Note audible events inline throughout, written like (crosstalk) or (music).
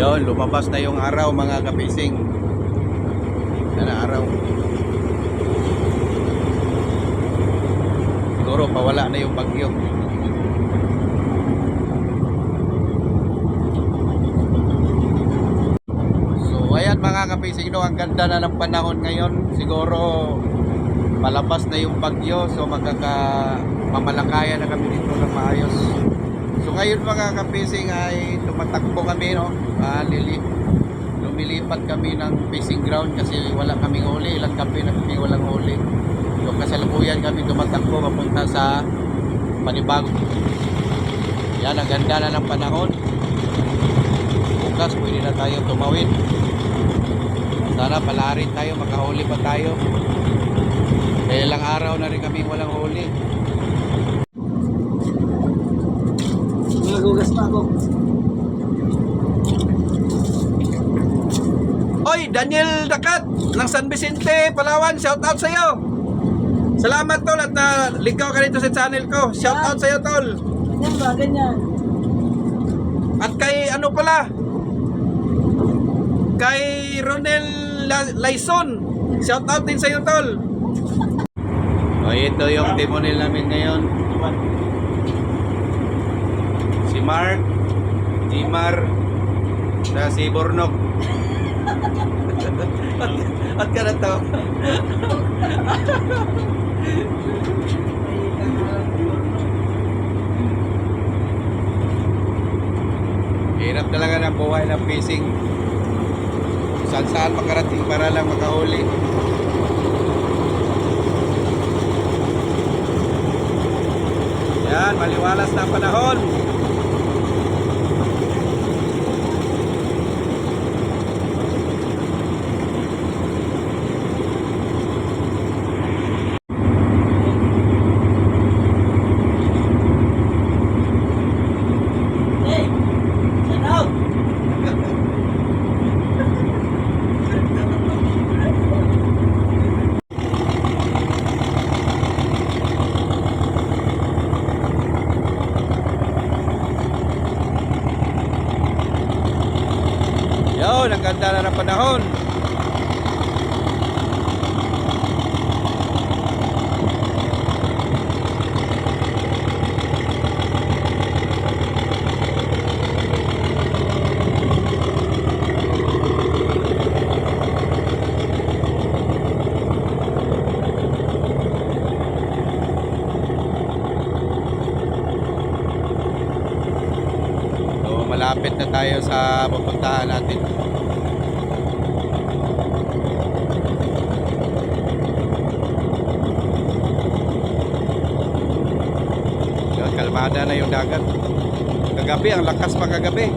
Yon, lumabas na yung araw mga kapising. Yan na araw. Siguro pawala na yung bagyo. So ayan mga kapising no, ang ganda na ng panahon ngayon. Siguro palabas na yung bagyo so magkaka mamalakaya na kami dito ng maayos. So ngayon mga kapising ay tumatakbo kami no. Ah, lili. Lumilipat kami ng fishing ground kasi wala kaming huli. Ilang gabi na kami walang huli. So kasalukuyan kami tumatakbo papunta sa Panibag. Yan, ang ganda na ng panahon. Bukas pwede na tayo tumawid. Sana palarin tayo, makahuli pa tayo. Kaya ilang araw na rin kami walang huli. Nagugas pa ako. Oy, Daniel Dakat ng San Vicente, Palawan, shout out sa iyo. Salamat tol at na ligaw ka dito sa channel ko. Shout out sa iyo tol. Yan ba, ganyan. At kay ano pala? Kay Ronel La- Laison. Shout out din sa iyo tol. O ito yung timonel namin ngayon. Si Mark, Jimar, si Bornok. At, at ka na to. Hirap talaga ng buhay ng fishing. Saan saan makarating para lang makahuli. Yan, maliwalas na panahon. Yun, ang ganda na ng panahon. Malapit na tayo sa pupuntahan natin. Kalmada na yung dagat. Kagabi, ang lakas pa kagabi.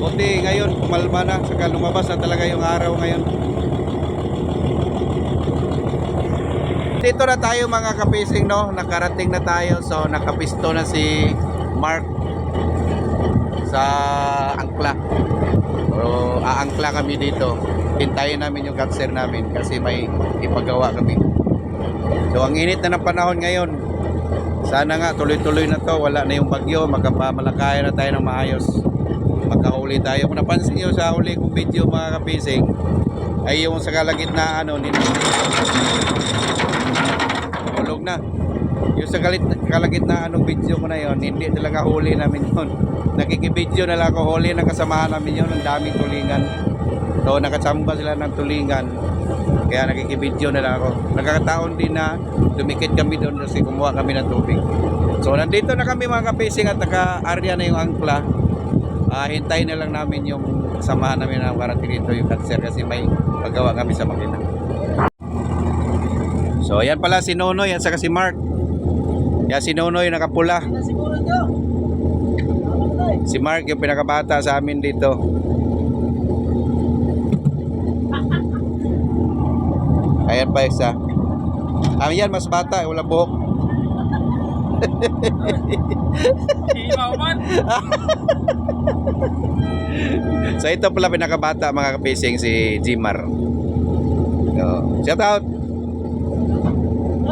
Buti ngayon, kumalma na. Saka lumabas na talaga yung araw ngayon. Dito na tayo mga kapising, no? Nakarating na tayo. So, nakapisto na si Mark sa angkla. So, aangkla kami dito. Hintayin namin yung cancer namin kasi may ipagawa kami. So, ang init na ng panahon ngayon. Sana nga tuloy-tuloy na to. Wala na yung bagyo. Magkapamalakaya na tayo ng maayos. Magkahuli tayo. Kung napansin nyo sa huli kong video mga kapising, ay yung sa kalagitnaan, ano, nin- Hulog na. Yung sa kalagitnaan ng video ko na yon, hindi talaga huli namin yon. Nakikibideo na lang ako, huli ng kasamahan namin yon, ang daming tulingan. So, nakachamba sila ng tulingan. Kaya nakikibideo na lang ako. Nagkakataon din na dumikit kami doon kasi kumuha kami ng tubig. So, nandito na kami mga kapising at naka-area na yung angkla. Ah, hintayin na lang namin yung kasamahan namin na karating dito yung cancer kasi may paggawa kami sa makina. So, ayan pala si Nonoy at saka si Mark. Yan si Nonoy nakapula. Si Mark yung pinakabata sa amin dito. Ayan pa isa. Ah, yan mas bata, wala buhok. (laughs) so ito pala pinakabata mga kapising si Jimar. So, shout out.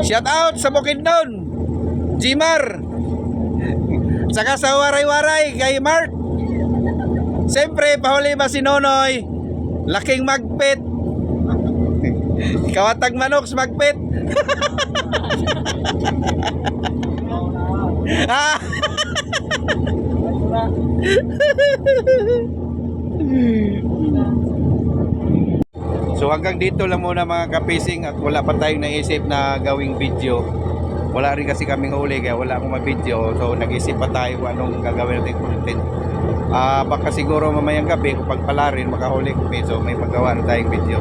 Shout out sa Bukidnon. Jimar. Saka sa waray-waray kay Mark. Siyempre, pahuli ba si Nonoy? Laking magpit. Kawatag manok sa magpit. ah! (laughs) So hanggang dito lang muna mga kapising at wala pa tayong naisip na gawing video. Wala rin kasi kaming huli kaya wala akong ma-video. So nag-isip pa tayo kung anong gagawin natin content. Ah baka siguro mamayang gabi kung pagpala rin makahuli kami so may magawa na tayong video.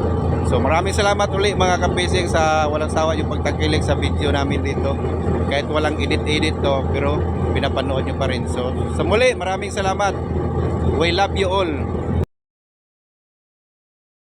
So maraming salamat uli mga kapising sa walang sawa yung pagtangkilik sa video namin dito. Kahit walang edit-edit to pero pinapanood nyo pa rin. So sa muli maraming salamat. We love you all.